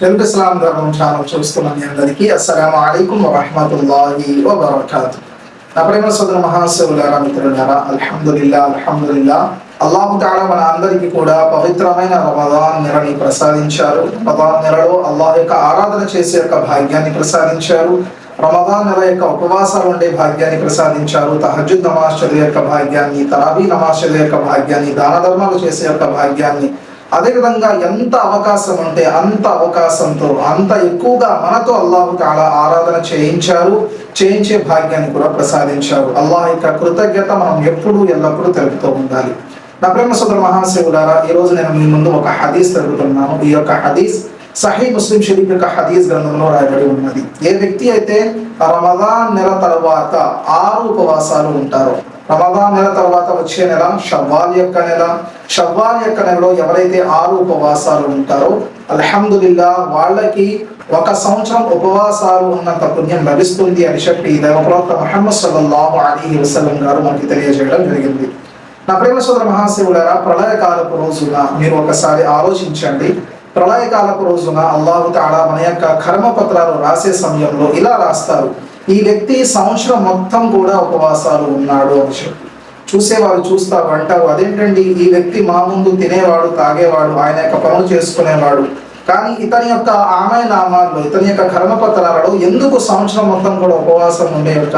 తెలుగు ఇస్లాం ధర్మం ఛానల్ చూస్తున్న మీ అందరికీ అస్సలం అయికం వరహమతుల్లాహి వబర్కాతు. నా ప్రేమ సోదర మహాశివులారా మిత్రులారా అల్హమ్దుల్లా అల్హమ్దుల్లా అల్లాహు తాలా మన అందరికీ కూడా పవిత్రమైన రమదాన్ నెలని ప్రసాదించారు. రమదాన్ నెలలో అల్లాహ్ యొక్క ఆరాధన చేసే యొక్క భాగ్యాన్ని ప్రసాదించారు. రమదాన్ నెల యొక్క ఉపవాసాలు ఉండే భాగ్యాన్ని ప్రసాదించారు. తహజుద్ నమాజ్ చదివే యొక్క భాగ్యాన్ని తరాబీ నమాజ్ చదివే యొక్క భాగ్యాన్ని దాన ధర్మాలు చేసే యొక్క భాగ్యాన్ని అదేవిధంగా ఎంత అవకాశం ఉంటే అంత అవకాశంతో అంత ఎక్కువగా మనతో అల్లాహు తాలా ఆరాధన చేయించారు చేయించే భాగ్యాన్ని కూడా ప్రసాదించారు. అల్లాహ్ యొక్క కృతజ్ఞత మనం ఎప్పుడూ ఎల్లప్పుడూ తెలుపుతూ ఉండాలి. నా ప్రేమ సోదర మహాశివులారా ఈ రోజు నేను మీ ముందు ఒక హదీస్ తెలుపుతున్నాను. ఈ యొక్క హదీస్ సహీ ముస్లిం షరీఫ్ యొక్క హదీస్ గ్రంథంలో రాయబడి ఉన్నది. ఏ వ్యక్తి అయితే రమదాన్ నెల తర్వాత ఆరు ఉపవాసాలు ఉంటారో రమదాన్ నెల తర్వాత వచ్చే నెల షవ్వాల్ యొక్క నెల షవ్వాల్ యొక్క నెలలో ఎవరైతే ఆరు ఉపవాసాలు ఉంటారో అల్హమ్దుల్లా వాళ్ళకి ఒక సంవత్సరం ఉపవాసాలు ఉన్నంత పుణ్యం లభిస్తుంది అని చెప్పి దైవప్రవక్త మహమ్మద్ సల్లల్లాహు అలీ వసలం గారు మనకి తెలియజేయడం జరిగింది. నా ప్రేమ సోదర మహాశివుడారా ప్రళయకాలపు రోజున మీరు ఒకసారి ఆలోచించండి. ప్రళయకాలపు రోజున అల్లాహు తాడా మన యొక్క కర్మపత్రాలు రాసే సమయంలో ఇలా రాస్తారు. ఈ వ్యక్తి సంవత్సరం మొత్తం కూడా ఉపవాసాలు ఉన్నాడు అని చెప్పి. చూసేవాళ్ళు చూస్తారు అంటారు అదేంటండి? ఈ వ్యక్తి మా ముందు తినేవాడు తాగేవాడు ఆయన యొక్క పనులు చేసుకునేవాడు. కానీ ఇతని యొక్క ఆమె నామాల్లో ఇతని యొక్క కర్మపత్రాలలో ఎందుకు సంవత్సరం మొత్తం కూడా ఉపవాసం ఉండే యొక్క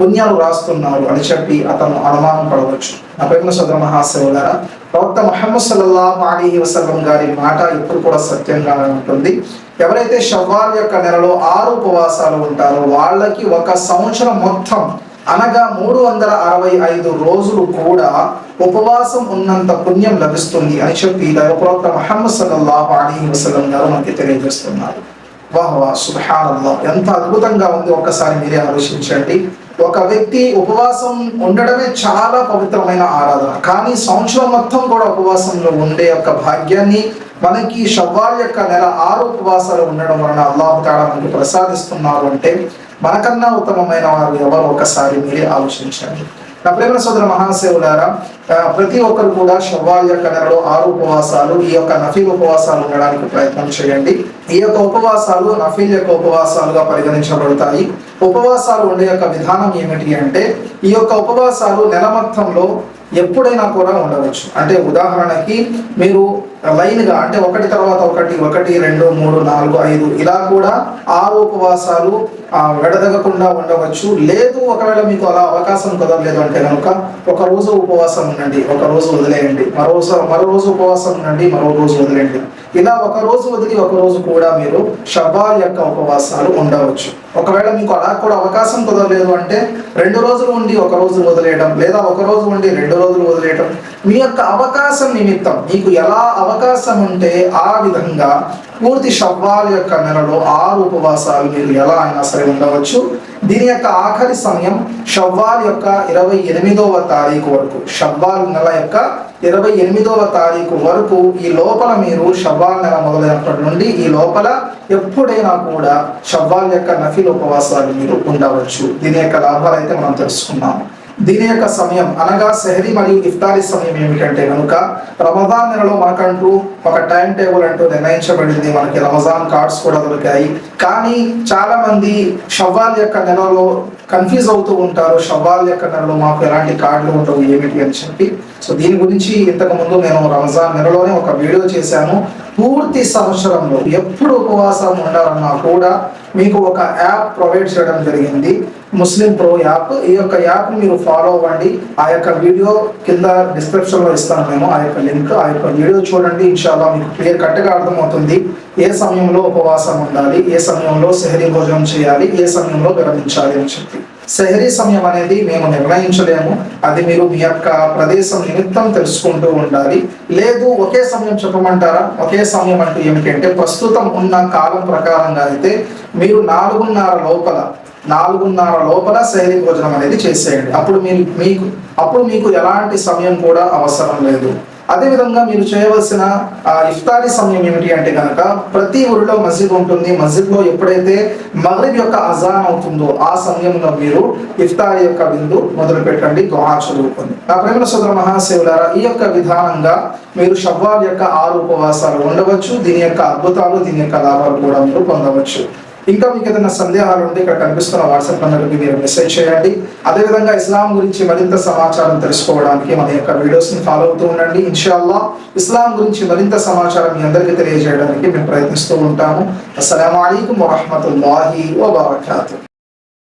పుణ్యాలు రాస్తున్నారు? అని చెప్పి అతను అనుమానం పడవచ్చు. నా ప్రేమ సోదర మహాశివులారా ప్రవక్త మహమ్మద్ సల్లల్లాహు అలీ వసల్లం గారి మాట ఎప్పుడు కూడా సత్యంగానే ఉంటుంది. ఎవరైతే షవ్వాల్ యొక్క నెలలో ఆరు ఉపవాసాలు ఉంటారో వాళ్ళకి ఒక సంవత్సరం మొత్తం అనగా మూడు వందల అరవై ఐదు రోజులు కూడా ఉపవాసం ఉన్నంత పుణ్యం లభిస్తుంది అని చెప్పి ప్రవక్త మహమ్మద్ సల్లల్లాహు అలీ వసల్లం గారు మనకి తెలియజేస్తున్నారు. వాహ్ వా సుబ్హానల్లాహ్. ఎంత అద్భుతంగా ఉంది. ఒక్కసారి మీరే ఆలోచించండి. ఒక వ్యక్తి ఉపవాసం ఉండడమే చాలా పవిత్రమైన ఆరాధన. కానీ సంవత్సరం మొత్తం కూడా ఉపవాసంలో ఉండే యొక్క భాగ్యాన్ని మనకి షవ్వాల్ యొక్క నెల ఆరు ఉపవాసాలు ఉండడం వలన అల్లాహు తాలా మనకి ప్రసాదిస్తున్నారు అంటే మనకన్నా ఉత్తమమైన వారు ఎవరు ఒకసారి మీరే ఆలోచించండి. నా ప్రేమ సోదర మహాసేవులారా ప్రతి ఒక్కరు కూడా షవ్వాల్ యొక్క నెలలో ఆరు ఉపవాసాలు ఈ యొక్క నఫీల్ ఉపవాసాలు ఉండడానికి ప్రయత్నం చేయండి. ఈ యొక్క ఉపవాసాలు నఫీల్ యొక్క ఉపవాసాలుగా పరిగణించబడతాయి. ఉపవాసాలు ఉండే యొక్క విధానం ఏమిటి అంటే ఈ యొక్క ఉపవాసాలు నెల మొత్తంలో ఎప్పుడైనా కూడా ఉండవచ్చు. అంటే ఉదాహరణకి మీరు లైన్గా అంటే ఒకటి తర్వాత ఒకటి ఒకటి రెండు మూడు నాలుగు ఐదు ఇలా కూడా ఆరు ఉపవాసాలు విడదగకుండా వెడదగకుండా ఉండవచ్చు. లేదు ఒకవేళ మీకు అలా అవకాశం కుదరలేదు అంటే కనుక ఒక రోజు ఉపవాసం ఉండండి ఒక రోజు వదిలేయండి. మరో మరో రోజు ఉపవాసం ఉండండి మరో రోజు వదిలేయండి. ఇలా ఒక రోజు వదిలి ఒక రోజు కూడా మీరు షబాల్ యొక్క ఉపవాసాలు ఉండవచ్చు. ఒకవేళ మీకు అలా కూడా అవకాశం కుదరలేదు అంటే రెండు రోజులు ఉండి ఒక రోజు వదిలేయడం లేదా ఒక రోజు ఉండి రెండు రోజులు వదిలేయడం మీ యొక్క అవకాశం నిమిత్తం మీకు ఎలా అవకాశం ఉంటే ఆ విధంగా పూర్తి షవ్వాల్ యొక్క నెలలో ఆరు ఉపవాసాలు మీరు ఎలా అయినా సరే ఉండవచ్చు. దీని యొక్క ఆఖరి సమయం షవ్వాల్ యొక్క ఇరవై ఎనిమిదవ తారీఖు వరకు. షవ్వాల్ నెల యొక్క ఇరవై ఎనిమిదవ తారీఖు వరకు ఈ లోపల మీరు షవ్వాల్ నెల మొదలైనప్పటి నుండి ఈ లోపల ఎప్పుడైనా కూడా షవ్వాల్ యొక్క నఫిల్ ఉపవాసాలు మీరు ఉండవచ్చు. దీని యొక్క లాభాలు అయితే మనం తెలుసుకున్నాం దీని యొక్క సమయం అనగా సెహరీ మరియు ఇఫ్తారీ సమయం ఏమిటంటే కనుక రమజాన్ నెలలో మనకంటూ ఒక టైం టేబుల్ అంటూ నిర్ణయించబడింది. మనకి రమజాన్ కార్డ్స్ కూడా దొరికాయి. కానీ చాలా మంది షవ్వాల్ యొక్క నెలలో కన్ఫ్యూజ్ అవుతూ ఉంటారు. షవ్వాల్ యొక్క నెలలో మాకు ఎలాంటి కార్డులు ఉండవు ఏమిటి అని చెప్పి. సో దీని గురించి ఇంతకు ముందు నేను రంజాన్ నెలలోనే ఒక వీడియో చేశాను. పూర్తి సంవత్సరంలో ఎప్పుడు ఉపవాసం ఉండాలన్నా కూడా మీకు ఒక యాప్ ప్రొవైడ్ చేయడం జరిగింది. Muslim pro app. ఈ యొక్క యాప్ మీరు ఫాలో అవ్వండి. ఆ యొక్క వీడియో కింద డిస్క్రిప్షన్లో ఇస్తాను మేము ఆ యొక్క లింక్ ఆ యొక్క వీడియో చూడండి. ఇన్షాల్లా మీకు క్లియర్ కట్గా అర్థమవుతుంది. ఏ సమయంలో ఉపవాసం ఉండాలి? ఏ సమయంలో సెహరీ భోజనం చేయాలి? ఏ సమయంలో విరమించాలి అని చెప్పి. సెహరీ సమయం అనేది మేము నిర్ణయించలేము. అది మీరు మీ యొక్క ప్రదేశం నిమిత్తం తెలుసుకుంటూ ఉండాలి. లేదు ఒకే సమయం చెప్పమంటారా? ఒకే సమయం అంటూ ఏమిటంటే ప్రస్తుతం ఉన్న కాలం ప్రకారంగా అయితే మీరు నాలుగున్నర లోపల నాలుగున్నర లోపల శైలి భోజనం అనేది చేసేయండి. అప్పుడు మీరు మీకు అప్పుడు మీకు ఎలాంటి సమయం కూడా అవసరం లేదు. అదేవిధంగా మీరు చేయవలసిన ఆ, ఇఫ్తారీ సమయం ఏమిటి అంటే కనుక ప్రతి ఊరిలో మస్జిద్ ఉంటుంది. మస్జిద్లో ఎప్పుడైతే మగరిబ్ యొక్క అజాన్ అవుతుందో ఆ సమయంలో మీరు ఇఫ్తారీ యొక్క విందు మొదలు పెట్టండి దుహా చదువుకొని నా ప్రేమ సోదర మహాశివులారా ఈ యొక్క విధానంగా మీరు షవ్వాల్ యొక్క ఆరు ఉపవాసాలు ఉండవచ్చు. దీని యొక్క అద్భుతాలు దీని యొక్క లాభాలు కూడా మీరు పొందవచ్చు. ఇంకా మీకు ఏదైనా సందేహాలు ఉంటే ఇక్కడ కనిపిస్తున్న వాట్సాప్ నెంబర్కి మీరు మెసేజ్ చేయండి. అదేవిధంగా ఇస్లాం గురించి మరింత సమాచారం తెలుసుకోవడానికి మన యొక్క వీడియోస్ని ఫాలో అవుతూ ఉండండి. ఇన్షాల్లా ఇస్లాం గురించి మరింత సమాచారం మీ అందరికీ తెలియజేయడానికి మేము ప్రయత్నిస్తూ ఉంటాము. అస్సలం అయికం వరహమతుల్లాహి వబర్కాతు.